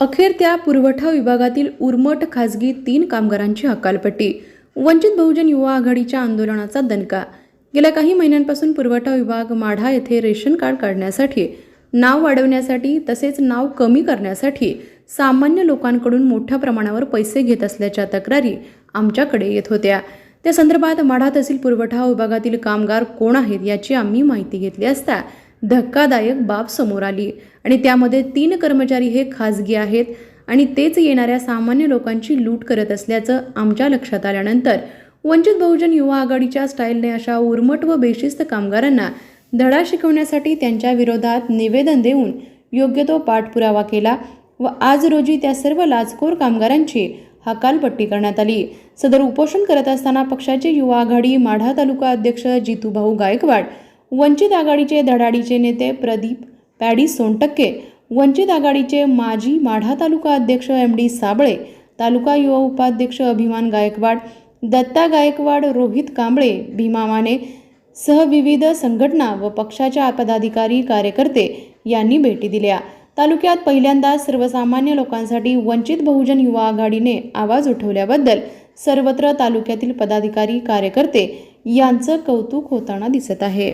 अखेर त्या पुरवठा विभागातील उर्मट खासगी तीन कामगारांची हकालपट्टी. वंचित बहुजन युवा आघाडीच्या आंदोलनाचा दणका. गेल्या काही महिन्यांपासून पुरवठा विभाग माढा येथे रेशन कार्ड काढण्यासाठी नाव वाढवण्यासाठी तसेच नाव कमी करण्यासाठी सामान्य लोकांकडून मोठ्या प्रमाणावर पैसे घेत असल्याच्या तक्रारी आमच्याकडे येत होत्या. त्या संदर्भात माढा तहसील पुरवठा विभागातील कामगार कोण आहेत याची आम्ही माहिती घेतली असता धक्कादायक बाब समोर आली. आणि त्यामध्ये तीन कर्मचारी हे खाजगी आहेत आणि तेच येणाऱ्या सामान्य लोकांची लूट करत असल्याचं आमच्या लक्षात आल्यानंतर वंचित बहुजन युवा आघाडीच्या स्टाईलने अशा उर्मट व बेशिस्त कामगारांना धडा शिकवण्यासाठी त्यांच्या विरोधात निवेदन देऊन योग्य तो पाठपुरावा केला व आज रोजी त्या सर्व लाचखोर कामगारांची हकालपट्टी करण्यात आली. सदर उपोषण करत असताना पक्षाचे युवा आघाडी माढा तालुका अध्यक्ष जितूभाऊ गायकवाड वंचित आघाडीचे धडाडीचे नेते प्रदीप पॅडी सोनटक्के वंचित आघाडीचे माजी माढा तालुका अध्यक्ष एम डी साबळे तालुका युवा उपाध्यक्ष अभिमान गायकवाड दत्ता गायकवाड रोहित कांबळे भीमा माने सह विविध संघटना व पक्षाच्या पदाधिकारी कार्यकर्ते यांनी भेटी दिल्या. तालुक्यात पहिल्यांदा सर्वसामान्य लोकांसाठी वंचित बहुजन युवा आघाडीने आवाज उठवल्याबद्दल सर्वत्र तालुक्यातील पदाधिकारी कार्यकर्ते यांचं कौतुक होताना दिसत आहे.